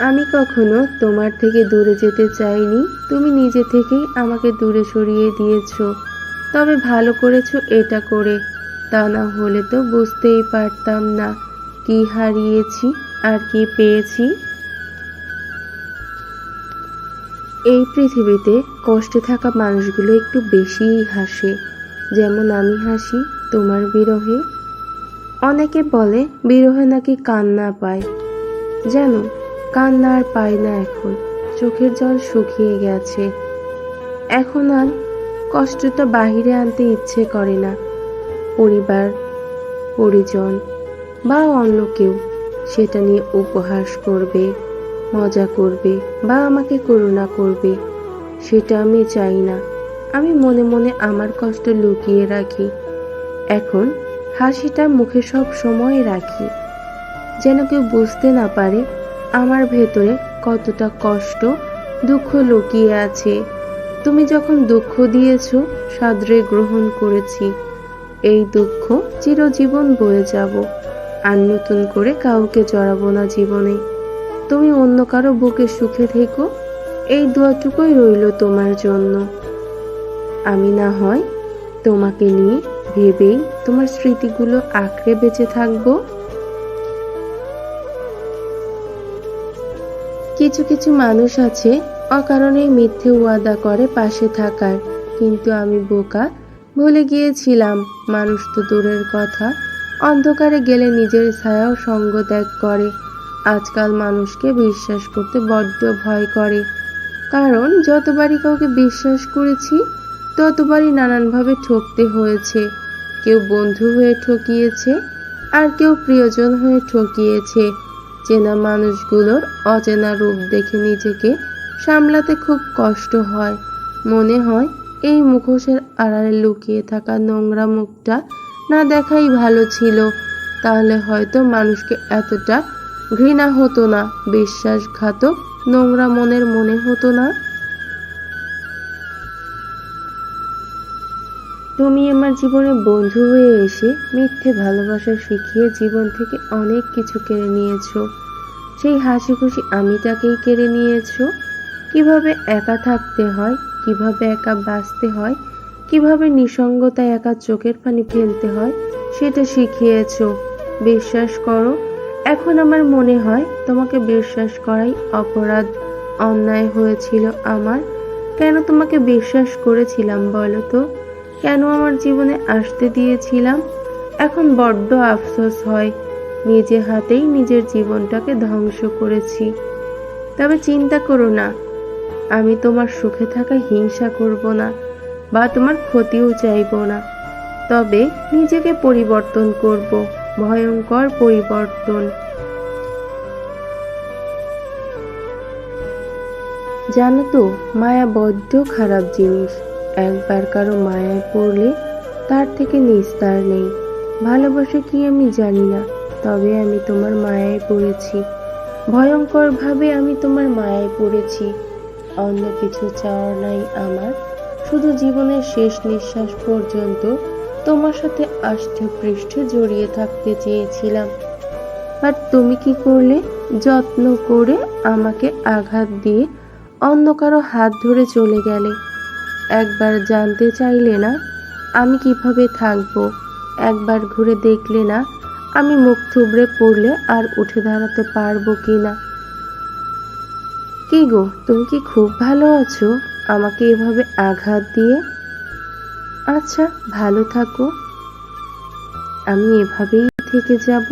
আমি কখনো তোমার থেকে দূরে যেতে চাইনি। তুমি নিজে থেকেই আমাকে দূরে সরিয়ে দিয়েছ। তবে ভালো করেছ এটা করে। তা না হলে তো বুঝতেই পারতাম না কি হারিয়েছি আর কি পেয়েছি। এই পৃথিবীতে কষ্টে থাকা মানুষগুলো একটু বেশিই হাসে। যেমন আমি হাসি তোমার বিরহে। অনেকে বলে, বিরহে নাকি কান্না পায়। জানো কান্না আর পাই না এখন। চোখের জল শুকিয়ে গেছে। এখন আর কষ্টটা বাহিরে আনতে ইচ্ছে করে না। পরিবার, পরিজন বা অন্য কেউ সেটা নিয়ে উপহাস করবে, মজা করবে বা আমাকে করুণা করবে, সেটা আমি চাই না। আমি মনে মনে আমার কষ্ট লুকিয়ে রাখি। এখন হাসিটা মুখে সব সময় রাখি। যেন কেউ বুঝতে না পারে আমার ভেতরে কতটা কষ্ট, দুঃখ লুকিয়ে আছে। তুমি যখন দুঃখ দিয়েছ, সাদরে গ্রহণ করেছি। এই দুঃখ চিরজীবন বয়ে যাব, আর নতুন করে কাউকে জড়াবো না জীবনে। তুমি অন্য কারও বুকে সুখে থেকো, এই দোয়াটুকুই রইল তোমার জন্য। আমি না হয় তোমাকে নিয়ে ভেবেই তোমার স্মৃতিগুলো আঁকড়ে বেঁচে থাকব? কিছু কিছু মানুষ আছে অকারণে মিথ্যে ওয়াদা করে পাশে থাকার। কিন্তু আমি বোকা, ভুলে গিয়েছিলাম। মানুষ তো দূরের কথা। অন্ধকারে গেলে নিজের ছায়াও সঙ্গ ত্যাগ করে। আজকাল মানুষকে বিশ্বাস করতে বড্ড ভয় করে। কারণ যতবারই কাউকে বিশ্বাস করেছি, ততবারই নানানভাবে ঠকতে হয়েছে। কেউ বন্ধু হয়ে ঠকিয়েছে, আর কেউ প্রিয়জন হয়ে ঠকিয়েছে। চেনা মানুষগুলোর অচেনা রূপ দেখে নিজেকে সামলাতে খুব কষ্ট হয়। মনে হয় এই মুখোশের আড়ালে লুকিয়ে থাকা নোংরা মুখটা না দেখাই ভালো ছিল। তাহলে হয়তো মানুষকে এতটা ঘৃণা হতো না, বিশ্বাসঘাতক নোংরা মনের মনে হতো না? আমার জীবনে বন্ধু হয়ে এসে মিথ্যে ভালোবাসা শিখিয়ে জীবন থেকে অনেক কিছু কেড়ে নিয়েছো। সেই হাসি খুশি আমি তাকেই কেড়ে নিয়েছো। কীভাবে একা থাকতে হয়, কীভাবে একা বাঁচতে হয়, কীভাবে নিসঙ্গতায় একা চোখের পানি ফেলতে হয়, সেটা শিখিয়েছো। বিশ্বাস করো, এখন আমার মনে হয় তোমাকে বিশ্বাস করাই অপরাধ, অন্যায় হয়েছিল আমার। কেন তোমাকে বিশ্বাস করেছিলাম বলো তো? কেন আমার জীবনে আসতে দিয়েছিলাম? এখন বড্ড আফসোস হয়, নিজে হাতেই নিজের জীবনটাকে ধ্বংস করেছি। তবে চিন্তা করো না, আমি তোমার সুখে থাকা হিংসা করব না বা তোমার ক্ষতিও চাইব না। তবে নিজেকে পরিবর্তন করব, ভয়ঙ্কর পরিবর্তন। জানো তো, মায়া বড্ড খারাপ জিনিস। একবার কারও মায়ায় পড়লে তার থেকে নিস্তার নেই। ভালোবাসা কি আমি জানি না, তবে আমি তোমার মায়ায় পড়েছি। ভয়ঙ্করভাবে আমি তোমার মায়ায় পড়েছি। অন্য কিছু চাওয়ার নাই আমার, শুধু জীবনের শেষ নিঃশ্বাস পর্যন্ত তোমার সাথে আষ্টে পৃষ্ঠে জড়িয়ে থাকতে চেয়েছিলাম। বাট তুমি কি করলে? যত্ন করে আমাকে আঘাত দিয়ে অন্য কারও হাত ধরে চলে গেলে। একবার জানতে চাইলে না, আমি কীভাবে থাকব? একবার ঘুরে দেখলে না, আমি মুখ থুবড়ে পড়লে আর উঠে দাঁড়াতে পারব কি না? কি গো, তুমি কি খুব ভালো আছো? আমাকে এভাবে আঘাত দিয়ে? আচ্ছা ভালো থাকো। আমি এভাবেই থেকে যাব।